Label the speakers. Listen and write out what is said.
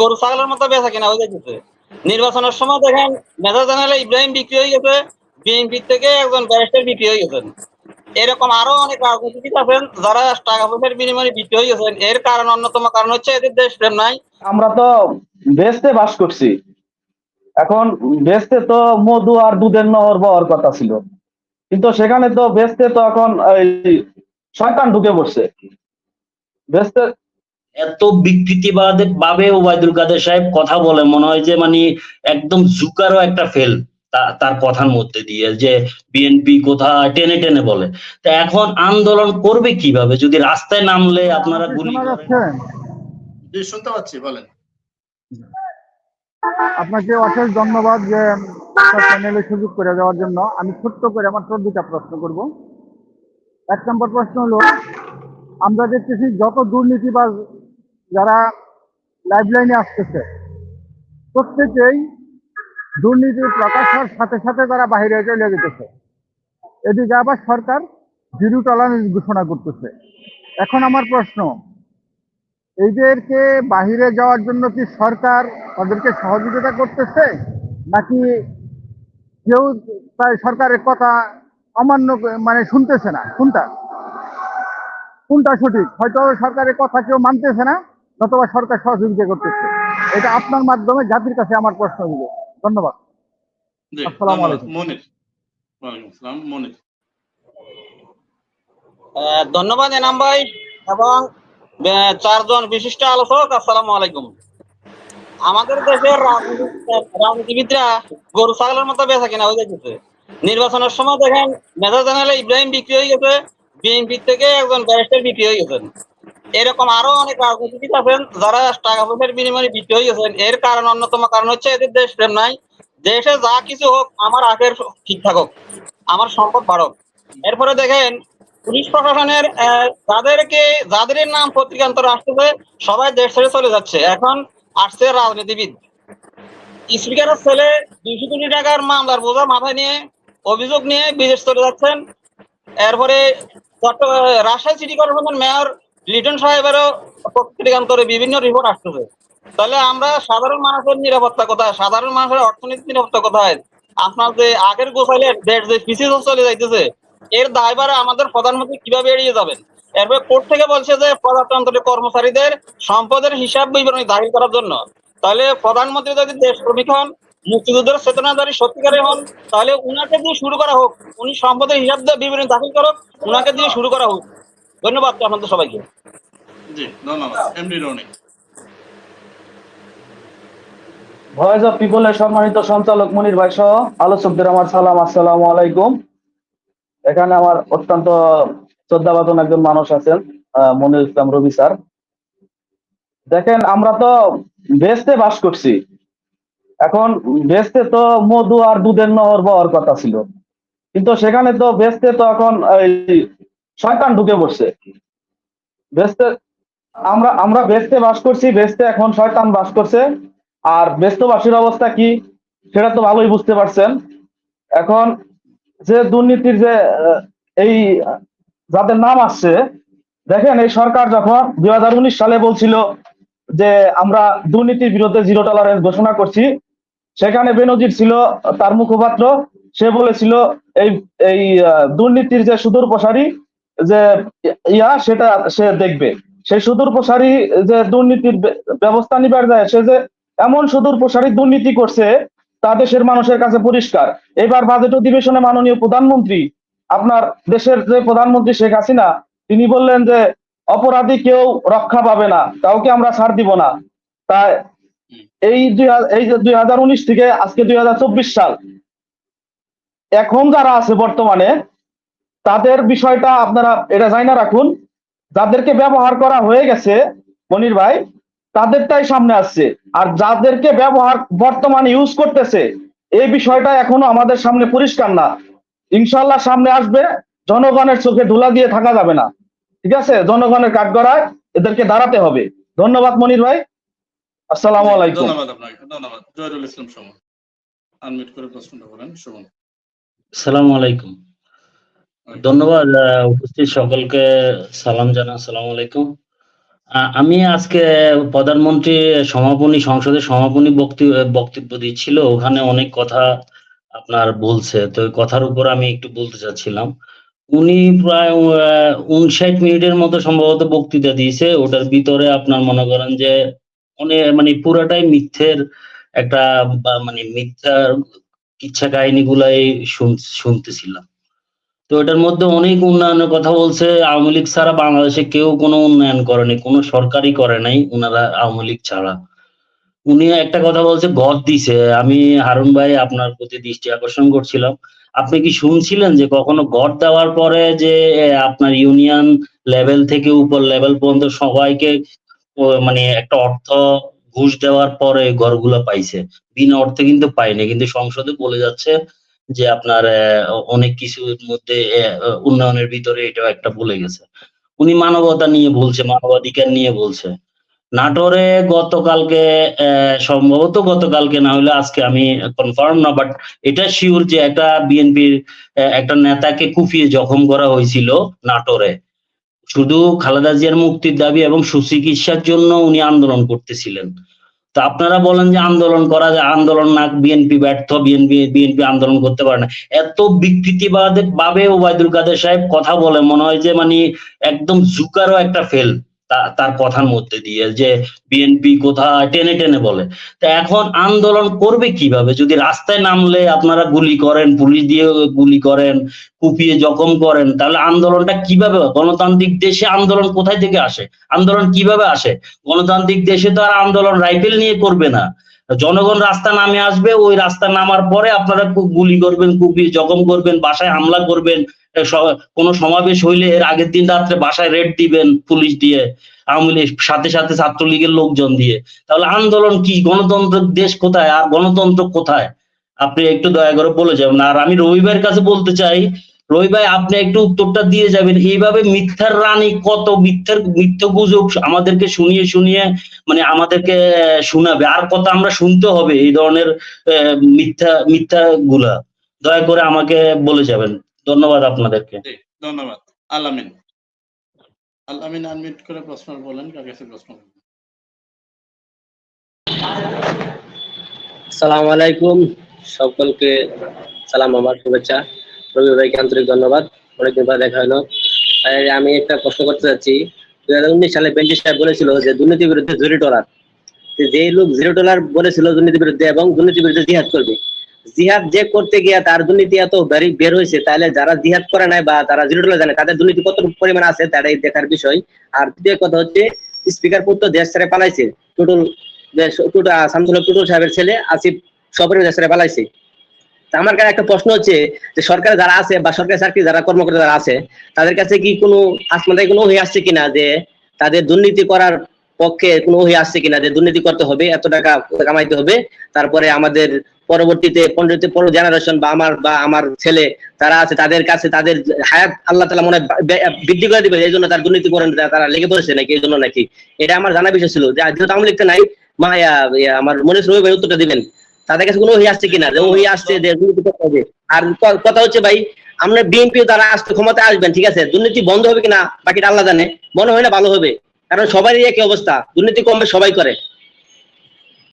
Speaker 1: গরু ছাগলের মতো বেচা কিনা হয়ে যাচ্ছে নির্বাচনের সময় দেখেন, মেজর জেনারেল ইব্রাহিম বিক্রি হয়ে গেছে বিএনপি থেকে একজন ব্যারিস্টার বিক্রি হয়ে গেছেন। এরকম আরও অনেক রাজনীতিবিদ আছেন যারা টাকা পয়সার বিনিময়ে বিক্রি হয়ে গেছেন। এর কারণ অন্যতম কারণ হচ্ছে এদের দেশ প্রেম নাই।
Speaker 2: আমরা তো বেস্টে বাস করছি। এখন বেস্টে তো মধু আর দুধের নহর বহর কথা ছিল। কিন্তু সেখানে তো বেস্টে তো এখন এই শয়তান ঢুকে পড়ছে। বেস্টে
Speaker 3: এত বিকৃতিবাদ ভাবে ওবায়দুল কাদের সাহেব কথা বলে মনে হয় যে মানে একদম জুকারও একটা ফেল তার কথার মধ্যে দিয়ে যে বিএনপি কোথায় টেনে টেনে বলে। তা এখন আন্দোলন করবে কীভাবে? যদি রাস্তায় নামলে আপনারা গুলি
Speaker 4: শুনতে পাচ্ছি বলেন।
Speaker 5: আপনাকে অশেষ ধন্যবাদ যে চ্যানেলে সুযোগ করে দেওয়ার জন্য। আমি ছোট্ট করে মাত্র দুটা প্রশ্ন করব। এক নম্বর প্রশ্ন হলো আমরা দেখতেছি যত দুর্নীতিবাজ যারা লাইফলাইনে আসতেছে, প্রত্যেকেই দুর্নীতি প্রকাশ হওয়ার সাথে সাথে তারা বাহিরে চলে যেতেছে। এদিকে আবার সরকার জিরো টলারেন্স ঘোষণা করতেছে। এখন আমার প্রশ্ন এইদেরকে বাহিরে যাওয়ার জন্য কি সরকার তাদেরকে সহযোগিতা করতেছে? নাকি কেউ তাই সরকারের কথা অমান্য মানে শুনতেছে না? কোনটা? কোনটা সঠিক? হয়তো সরকারের কথা কেউ মানতেছে না। অথবা সরকার সহযোগিতা করতেছে। এটা আপনার মাধ্যমে জাতির কাছে আমার প্রশ্ন হলো ধন্যবাদ।
Speaker 4: জি ধন্যবাদ।
Speaker 5: আলাইকুম।
Speaker 4: মনির।
Speaker 1: এনাম ভাই এবং চারজন বিশিষ্ট আলোচক আসসালামু আলাইকুম। আমাদের দেশের রাজনীতিবিদরা গরু ছাগলের মতো বেচা কিনা হয়ে যাচ্ছে নির্বাচনের সময় দেখেন মেজর জেনারেল ইব্রাহিম বিক্রি হয়ে গেছে বিএনপি থেকে একজন ব্যারিস্টার বিক্রি হয়ে গেছেন। এরকম আরও অনেক রাজনীতিবিদ আছেন যারা টাকা পয়সার বিনিময়ে বিক্রি হয়ে গেছেন। এর কারণ অন্যতম কারণ হচ্ছে এদের দেশ প্রেম নাই। দেশে যা কিছু হোক, আমার আগের ঠিক থাকুক। আমার সম্পদ বাড়ক। এরপরে দেখেন, পুলিশ প্রশাসনের যাদেরকে যাদের নাম পত্রিকান্তর আসতেছে, সবাই দেশ ছেড়ে চলে যাচ্ছে। এখন আসছে রাজনীতিবিদ। স্পিকারের ছেলে দুইশো কোটি টাকার মামলার বোঝা মাথায় নিয়ে অভিযোগ নিয়ে বিদেশ চলে যাচ্ছেন। এরপরে Rajshahi city corporation mayor Liton সাহেবেরও পত্রিকান্তরে বিভিন্ন রিপোর্ট আসতেছে। তাহলে আমরা সাধারণ মানুষের নিরাপত্তা কোথায় সাধারণ মানুষের অর্থনীতির নিরাপত্তা কোথায় আপনার যে আগের গোছাইলে দেশ যে পিছিয়ে চলে যাইতেছে, এর দায়ভার আমাদের প্রধানমন্ত্রী কীভাবে এড়িয়ে যাবেন? এরপরে কোর্ট থেকে বলছে যে প্রজাতন্ত্রের কর্মচারীদের সম্পদের হিসাব বিবরণী দাখিল করার জন্য। তাহলে প্রধানমন্ত্রী যদি দেশ শ্রমিক হন, মুক্তিযুদ্ধের চেতনাধারী সত্যিকারে হন, তাহলে উনাকে দিয়ে শুরু করা হোক। উনি সম্পদের হিসাব বিবরণী দাখিল করুক, উনাকে দিয়ে শুরু করা হোক। ধন্যবাদ আপনাদের সবাইকে।
Speaker 4: জি ধন্যবাদ। এমডি রনি।
Speaker 2: ভয়েস অফ পিপলের সম্মানিত সঞ্চালক মনির ভাই সহ আলোচকদের আমার সালাম আসসালামু আলাইকুম। এখানে আমার অত্যন্ত শ্রদ্ধাবাদন একজন মানুষ আছেন আহ, মনির ইসলাম রবি স্যার। দেখেন আমরা তো বেস্টে বাস করছি। এখন বেস্টে তো মধু আর দুধের নহর বহর কথা ছিল। কিন্তু সেখানে তো বেস্টে তো এখন এই শয়তান ঢুকে বসছে বেস্টে আমরা আমরা বেস্টে বাস করছি বেস্টে এখন শয়তান বাস করছে। আর ব্যস্তবাসীর অবস্থা কি, সেটা তো ভালোই বুঝতে পারছেন। এখন যে দুর্নীতির যে এই, যাদের নাম আসছে, দেখেন এই সরকার যখন দুই হাজার উনিশ সালে বলছিল যে, আমরা দুর্নীতির বিরুদ্ধে জিরো টলারেন্স ঘোষণা করছি, সেখানে বেনজির ছিল, তার মুখপাত্র, সে বলেছিল, এই এই দুর্নীতির যে সুদূর প্রসারী যে, ইয়া, সেটা সে দেখবে। সে সুদূর প্রসারী যে দুর্নীতির ব্যবস্থা নিবার যায়, সে যে এমন সুদূর প্রসারী দুর্নীতি করছে, তা দেশের মানুষের কাছে পরিষ্কার। এবার বাজেট অধিবেশনে মাননীয় প্রধানমন্ত্রী, আপনার দেশের যে প্রধানমন্ত্রী শেখ হাসিনা, তিনি বললেন যে, অপরাধী কেউ রক্ষা পাবে না, কাউকে আমরা ছাড় দিব না। তাই এই এই দুই হাজার উনিশ থেকে আজকে দুই হাজার চব্বিশ সাল, এখন যারা আছে বর্তমানে তাদের বিষয়টা আপনারা এটা জানা রাখুন। যাদেরকে ব্যবহার করা হয়ে গেছে মনির ভাই তাদেরটাই সামনে আসছে। আর যাদেরকে ব্যবহার বর্তমানে ইউজ করতেছে এই বিষয়টা এখনও আমাদের সামনে পরিষ্কার না। ইনশাল্লাহ সামনে আসবে জনগণের চোখে ধুলা দিয়ে থাকা যাবে না। ঠিক আছে? জনগণের কাঠগড়ায় এদেরকে দাঁড়াতে হবে। ধন্যবাদ মনির ভাই। আসসালামু আলাইকুম।
Speaker 4: ধন্যবাদ আপনাকে ধন্যবাদ। জয়রুল ইসলাম সুমন। আনমিট করে প্রশ্নটা করেন সুমন
Speaker 3: সালাম আলাইকুম। ধন্যবাদ উপস্থিত সকলকে সালাম জানা আসসালামু আলাইকুম। আমি আজকে প্রধানমন্ত্রী সমাপনী, সংসদের সমাপনী বক্তব্য বক্তব্য দিচ্ছিল, ওখানে অনেক কথা আপনার বলছে, তো কথার উপর আমি একটু বলতে চাচ্ছিলাম। উনি প্রায় উনষাট মিনিটের মতো সম্ভবত বক্তৃতা দিয়েছে, ওটার ভিতরে আপনার মনে করেন যে অনেক মানে পুরাটাই মিথ্যের একটা মানে মিথ্যার কিচ্ছা কাহিনী গুলাই শুনতেছিলাম। তো এটার মধ্যে অনেক উন্নয়নের কথা বলছে। আওয়ামী লীগ ছাড়া বাংলাদেশে কেউ কোনো উন্নয়ন করেনি, কোনো সরকারই করে নাই উনারা আওয়ামী লীগ ছাড়া। উনি একটা কথা বলছে ঘর দিছে। আমি হারুন ভাই আপনার প্রতি দৃষ্টি আকর্ষণ করছিলাম। আপনি কি শুনছিলেন যে কখনো ঘর দেওয়ার পরে যে আপনার ইউনিয়ন লেভেল থেকে উপর লেভেল পর্যন্ত সবাইকে মানে একটা অর্থ ঘুষ দেওয়ার পরে ঘরগুলো পাইছে? বিনা অর্থে কিন্তু পাইনি, কিন্তু সংসদে বলে যাচ্ছে যে আপনার অনেক কিছুর মধ্যে উন্নয়নের ভিতরে এটাও একটা বলে গেছে। উনি মানবতা নিয়ে বলছে, মানবাধিকার নিয়ে বলছে। নাটোরে গতকালকে সম্ভবত গতকালকে না হলে আজকে আমি কনফার্ম না বাট এটা শিওর যে একটা বিএনপির একটা নেতাকে কুপিয়ে জখম করা হয়েছিল নাটোরে। শুধু খালেদা জিয়ার মুক্তির দাবি এবং সুচিকিৎসার জন্য উনি আন্দোলন করতেছিলেন। তা আপনারা বলেন যে আন্দোলন করা যায়, আন্দোলন না, বিএনপি ব্যর্থ, বিএনপি বিএনপি আন্দোলন করতে পারে না। এত বিকৃতিবাদ ভাবে ওবায়দুল কাদের সাহেব কথা বলে, মনে হয় যে মানে একদম জুকারও একটা ফেল। তার কথার মধ্যে দিয়ে যে বিএনপি কোথায় টেনে টেনে বলে। তা এখন আন্দোলন করবে কীভাবে? যদি রাস্তায় নামলে আপনারা গুলি করেন, পুলিশ দিয়ে গুলি করেন, কুপিয়ে জখম করেন, তাহলে আন্দোলনটা কীভাবে? গণতান্ত্রিক দেশে আন্দোলন কোথায় থেকে আসে? আন্দোলন কীভাবে আসে? গণতান্ত্রিক দেশে তো আর আন্দোলন রাইফেল নিয়ে করবে না। জনগণ রাস্তা নামে আসবে, ওই রাস্তা নামার পরে আপনারা কু- গুলি করবেন কুপিয়ে জখম করবেন, বাসায় হামলা করবেন কোনো সমাবেশ হইলে এর আগের দিন রাত্রে বাসায় রেড দিবেন পুলিশ দিয়ে, আওয়ামী সাথে সাথে ছাত্রলীগের লোকজন দিয়ে। তাহলে আন্দোলন কি? গণতন্ত্র দেশ কোথায়? আর গণতন্ত্র কোথায়? আপনি একটু দয়া করে বলে যাবেন। আর আমি রবিবার কাছে বলতে চাই রবি ভাই আপনি একটু উত্তরটা দিয়ে যাবেন। এইভাবে মিথ্যার রানী কত মিথ্যার মিথ্যা গুজব আমাদেরকে শুনিয়ে শুনিয়ে মানে আমাদেরকে শোনাবে। আর কত আমরা শুনতে হবে এই ধরনের আহ, মিথ্যা মিথ্যা গুলা দয়া করে আমাকে বলে যাবেন। ধন্যবাদ আপনাদেরকে।
Speaker 4: ধন্যবাদ। আলামিন আলামিন আনমিউট করে প্রশ্ন বলেন কার কাছে প্রশ্ন?
Speaker 6: আসসালামু আলাইকুম। সকলকে সালাম আমার শুভেচ্ছা। রবি ভাইকে আন্তরিক ধন্যবাদ। অনেকদিন পর দেখা হলো। আমি একটা প্রশ্ন করতে চাচ্ছি। দুই হাজার উনিশ সালে বেঞ্চি সাহেব বলেছিল যে, দুর্নীতির বিরুদ্ধে জিরো ডলার যে লোক জিরো ডলার বলেছিল দুর্নীতির বিরুদ্ধে এবং দুর্নীতির বিরুদ্ধে জিহাদ করবে। জিহাদ যে করতে গিয়ে তার দুর্নীতি এত বেরি- হয়েছে, তাহলে যারা জিহাদ করে নাই বা তারা জিরো ডলার জানে, তাদের দুর্নীতি কত পরিমাণ আছে তারাই দেখার বিষয়। আর দ্বিতীয় কথা হচ্ছে, স্পিকার পুত্র দেশ ছেড়ে পালাইছে। টুটুল টুটুল সাহেবের ছেলে আসিফ সপরিবার দেশ ছেড়ে পালাইছে। আমার কাছে একটা প্রশ্ন হচ্ছে যে সরকারে যারা আছে বা সরকারি চাকরি যারা কর্মকর্তা যারা আছে, তাদের কাছে কি কোনো আসমানটাই কোনো হয়ে আসছে কিনা যে তাদের দুর্নীতি করার পক্ষে কোনো হয়ে আসছে কিনা যে দুর্নীতি করতে হবে, এত টাকা কামাইতে হবে, তারপরে আমাদের পরবর্তীতে পনেরোতে পনেরো জেনারেশন বা আমার বা আমার ছেলে তারা আছে তাদের কাছে তাদের হায়াত আল্লাহ তালা মনে বৃদ্ধি করে দিবে, এই জন্য তার দুর্নীতি করেন তারা লেগে পড়েছে নাকি, এই জন্য নাকি? এটা আমার জানা বিষয় ছিল। যে যেহেতু আমি লিখতে নাই মা আমার মনে রবি ভাই উত্তরটা দিবেন। তাদের কাছে কোনো হয়ে আসছে কিনা? যে আসছে যে দুর্নীতি আর কথা হচ্ছে ভাই, আমরা বিএনপি তারা আসতে ক্ষমতা আসবেন, ঠিক আছে? দুর্নীতি বন্ধ হবে কিনা? বাকিটা আল্লাহ জানে। মনে হয় না ভালো হবে। কারণ সবারই একই অবস্থা। দুর্নীতি কমবে, সবাই করে।